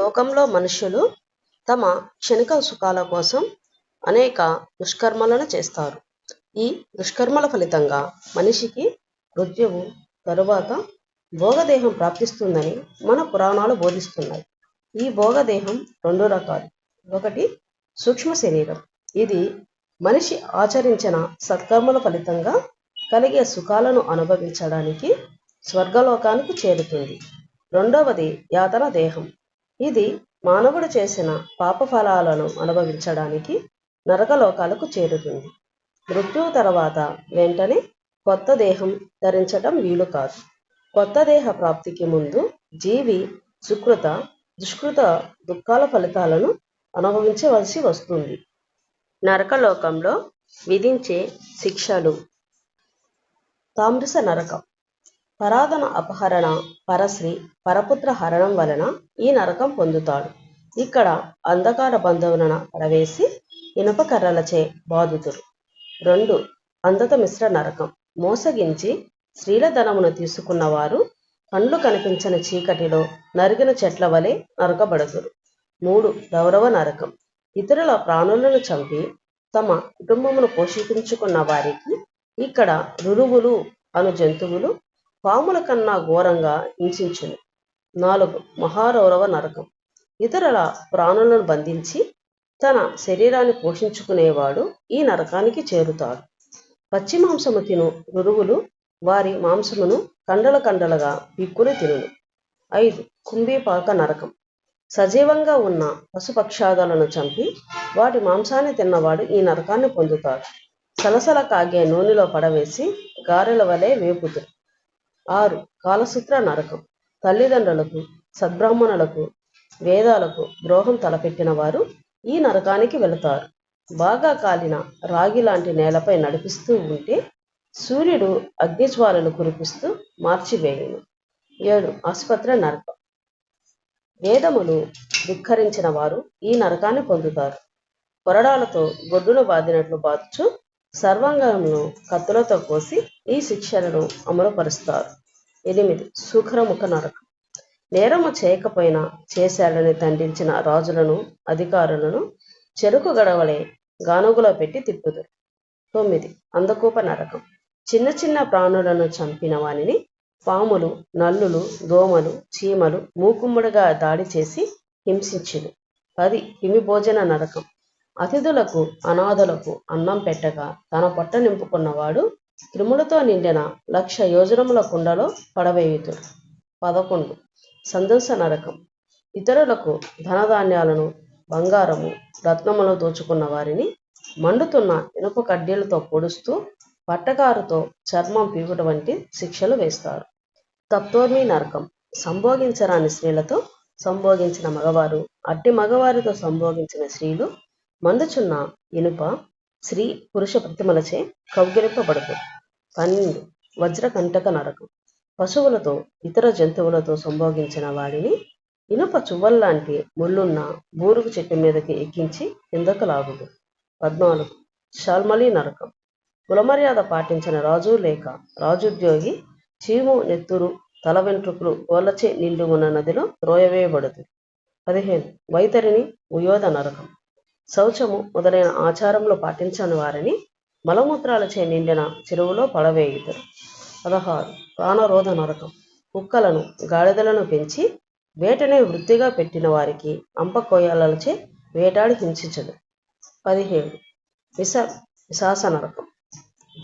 లోకంలో మనుషులు తమ క్షణిక సుఖాల కోసం అనేక దుష్కర్మలను చేస్తారు. ఈ దుష్కర్మల ఫలితంగా మనిషికి మృత్యువు తరువాత భోగదేహం ప్రాప్తిస్తుందని మన పురాణాలు బోధిస్తున్నాయి. ఈ భోగదేహం రెండు రకాలు. ఒకటి సూక్ష్మ శరీరం. ఇది మనిషి ఆచరించిన సత్కర్మల ఫలితంగా కలిగే సుఖాలను అనుభవించడానికి స్వర్గలోకానికి చేరుతుంది. రెండవది యాతన దేహం. ఇది మానవుడు చేసిన పాప ఫలాలను అనుభవించడానికి నరకలోకాలకు చేరుతుంది. మృత్యువు తర్వాత వెంటనే కొత్త దేహం ధరించటం వీలు కాదు. కొత్త దేహ ప్రాప్తికి ముందు జీవి సుకృత దుష్కృత దుఃఖాల ఫలితాలను అనుభవించవలసి వస్తుంది. నరకలోకంలో విధించే శిక్షలు తామ్రస నరకం. పరాధన అపహరణ పరశ్రీ పరపుత్ర హరణం వలన ఈ నరకం పొందుతాడు. ఇక్కడ అంధకార బంధువులను పడవేసి ఇనుప కర్రలచే బాదుతురు. రెండు అంధత మిశ్ర నరకం. మోసగించి స్త్రీల ధనమును తీసుకున్నవారు కండ్లు కనిపించని చీకటిలో నరిగిన చెట్ల వలె నరకబడుతురు మూడు గౌరవ నరకం. ఇతరుల ప్రాణులను చంపి తమ కుటుంబమును పోషించుకున్న వారికి ఇక్కడ రురువులు అను జంతువులు పాముల కన్నా ఘోరంగా హింసించును. నాలుగు మహారౌరవ నరకం. ఇతరుల ప్రాణులను బంధించి తన శరీరాన్ని పోషించుకునేవాడు ఈ నరకానికి చేరుతాడు. పచ్చి మాంసము తిను రురువులు వారి మాంసమును కండల కండలుగా పిక్కుని తినును. ఐదు కుంభీపాక నరకం. సజీవంగా ఉన్న పశుపక్షాదాలను చంపి వాటి మాంసాన్ని తిన్నవాడు ఈ నరకాన్ని పొందుతాడు. సలసల కాగే నూనెలో పడవేసి గారెల వలె వేపుతుంది ఆరు. కాలసూత్ర నరకం. తల్లిదండ్రులకు సద్బ్రాహ్మణులకు వేదాలకు ద్రోహం తలపెట్టిన వారు ఈ నరకానికి వెళతారు. బాగా కాలిన రాగి లాంటి నేలపై నడిపిస్తూ ఉంటే సూర్యుడు అగ్నిజ్వాలలు కురిపిస్తూ మార్చివేయును. ఏడు. ఆసుపత్రి నరకం. వేదములు ధిక్కరించిన వారు ఈ నరకాన్ని పొందుతారు. కొరడాలతో గొడ్డును బాదినట్లు బాదుచు సర్వాంగమును కత్తులతో కోసి ఈ శిక్షలను అమలుపరుస్తారు. ఎనిమిది సుఖరముఖ నరకం. నేరము చేయకపోయినా చేశాడని దండించిన రాజులను అధికారులను చెరుకు గడవలే గానుగులో పెట్టి తిప్పుదురు. తొమ్మిది అందకూప నరకం. చిన్న చిన్న ప్రాణులను చంపిన వానిని పాములు నల్లులు దోమలు చీమలు మూకుమ్మడిగా దాడి చేసి హింసించును పది హిమిభోజన నరకం. అతిథులకు అనాథులకు అన్నం పెట్టగా తన పొట్ట నింపుకున్నవాడు త్రిములతో నిండిన లక్ష యోజనముల కుండలో పడవేయుతు పదకొండు. సందర్శ నరకం. ఇతరులకు ధనధాన్యాలను బంగారము రత్నములు దోచుకున్న వారిని మండుతున్న ఇనుప కడ్డీలతో పొడుస్తూ పట్టకారుతో చర్మం పీకుట వంటి శిక్షలు వేస్తారు. తత్వోర్మి నరకం. సంభోగించరాని స్త్రీలతో సంభోగించిన మగవారు అట్టి మగవారితో సంభోగించిన స్త్రీలు మండుచున్న ఇనుప స్త్రీ పురుష ప్రతిమలచే కౌగిలింపబడదు. పన్నెండు. వజ్రకంటక నరకం. పశువులతో ఇతర జంతువులతో సంభోగించిన వాడిని ఇనుప చువ్వల్లాంటి ముళ్ళున్న బూరుగు చెట్టు మీదకి ఎక్కించి కిందకు లాగుదు. పద్నాలుగు. షాల్మలి నరకం. కులమర్యాద పాటించిన రాజు లేక రాజుద్యోగి చీము నెత్తురు తల వెంట్రుకలు గోళ్ళచే నిండు ఉన్న నదిలో త్రోయవేయబడదు. పదిహేను. వైతరిని ఉయోధ నరకం. శౌచము మొదలైన ఆచారంలో పాటించని వారిని మలమూత్రాలచే నిండిన చెరువులో పడవేయుతారు పదహారు. ప్రాణరోధ నరకం. కుక్కలను గాడిదలను పెంచి వేటనే వృత్తిగా పెట్టిన వారికి అంపకోయాలచే వేటాడి హింసించదు. పదిహేడు. విష విశాస నరకం.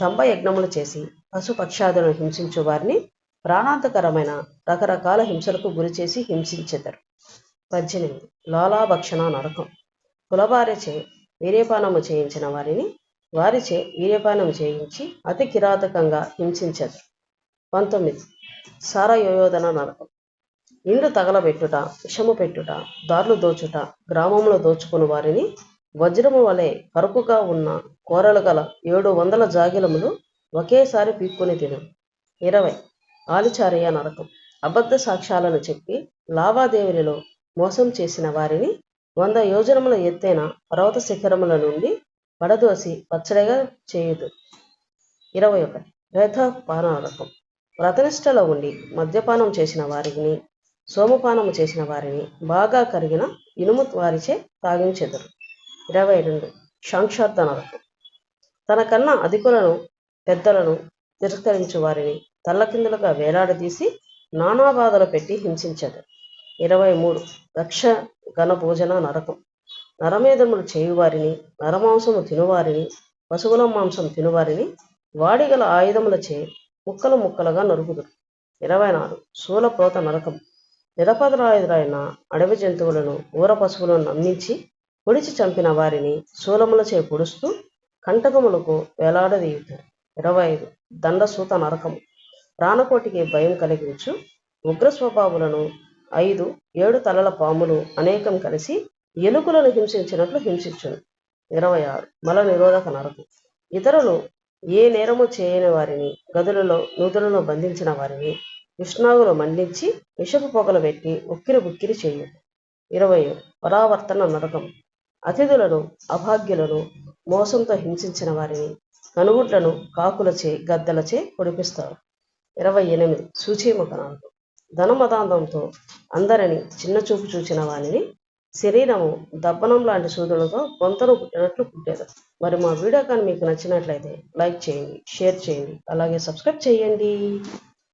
దంభయజ్ఞములు చేసి పశుపక్షాదులను హింసించు వారిని ప్రాణాంతకరమైన రకరకాల హింసలకు గురి చేసి హింసించెదరు. పద్దెనిమిది. లాలాభక్షణ నరకం. కులవారిచే వీర్యపానము చేయించిన వారిని వారిచే వీర్యపానం చేయించి అతి కిరాతకంగా హింసించదు. పంతొమ్మిది. సారయోయోధన నరకం ఇండ్లు తగలబెట్టుట విషము పెట్టుట దారులు దోచుట గ్రామంలో దోచుకుని వారిని వజ్రము వలె కరుకుగా ఉన్న కూరలు గల ఏడు వందల జాగిలములు ఒకేసారి పీక్కుని తిను. ఇరవై. ఆలిచారయ్య నరకం అబద్ధ సాక్ష్యాలను చెప్పి లావాదేవీలలో మోసం చేసిన వారిని వంద యోజనముల ఎత్తైన పర్వత శిఖరముల నుండి పడదోసి పచ్చడిగా చేయుదు. ఇరవై ఒకటి. రేథ పాన వ్రతనిష్టలో ఉండి మద్యపానం చేసిన వారిని సోమపానము చేసిన వారిని బాగా కరిగిన ఇనుము వారిచే తాగించెదరు. ఇరవై రెండు. సంక్షార్థ నరకం తనకన్నా అధికులను పెద్దలను తిరస్కరించు వారిని తల్లకిందులుగా వేలాడదీసి నానా బాధలు పెట్టి హింసించదు ఇరవై మూడు. దక్ష ఘన భోజన నరకం. నరమేధములు చేయువారిని నరమాంసము తినువారిని పశువుల మాంసం తినువారిని వాడిగల ఆయుధములచే ముక్కలు ముక్కలుగా నరుగుదురు. ఇరవై నాలుగు. శూలప్రోత నరకం. నిరపదరాయుధులైన అడవి జంతువులను ఊర పశువులను నమ్మించి పొడిచి చంపిన వారిని శూలములచే పొడుస్తూ కంటకములకు వేలాడదీయుతారు. ఇరవై ఐదు. దండసూత నరకము. ప్రాణకోటికి భయం కలిగించు ఉగ్ర స్వభావులను ఐదు ఏడు తలల పాములు అనేకం కలిసి ఎలుకలను హింసించినట్లు హింసించును. ఇరవై ఆరు మల నిరోధక నరకం. ఇతరులు ఏ నేరము చేయని వారిని గదులలో నూతులలో బంధించిన వారిని కృష్ణాగులు మండించి విషపు పొగలు పెట్టి ఉక్కిరి బుక్కిరి చేయు ఇరవై పరావర్తన నరకం. అతిథులను అభాగ్యులను మోసంతో హింసించిన వారిని కనుగుడ్లను కాకులచే గద్దలచే పొడిపిస్తారు. ఇరవై ఎనిమిది సూచీముఖ నరకం. ధనమదాంతంతో అందరిని చిన్న చూపు చూచిన వారిని శరీరము దబ్బనం లాంటి సూదులతో కొంతను పుట్టినట్లు పుట్టేది. మరి మా వీడియో కానీ మీకు నచ్చినట్లయితే లైక్ చేయండి షేర్ చేయండి అలాగే సబ్స్క్రైబ్ చేయండి.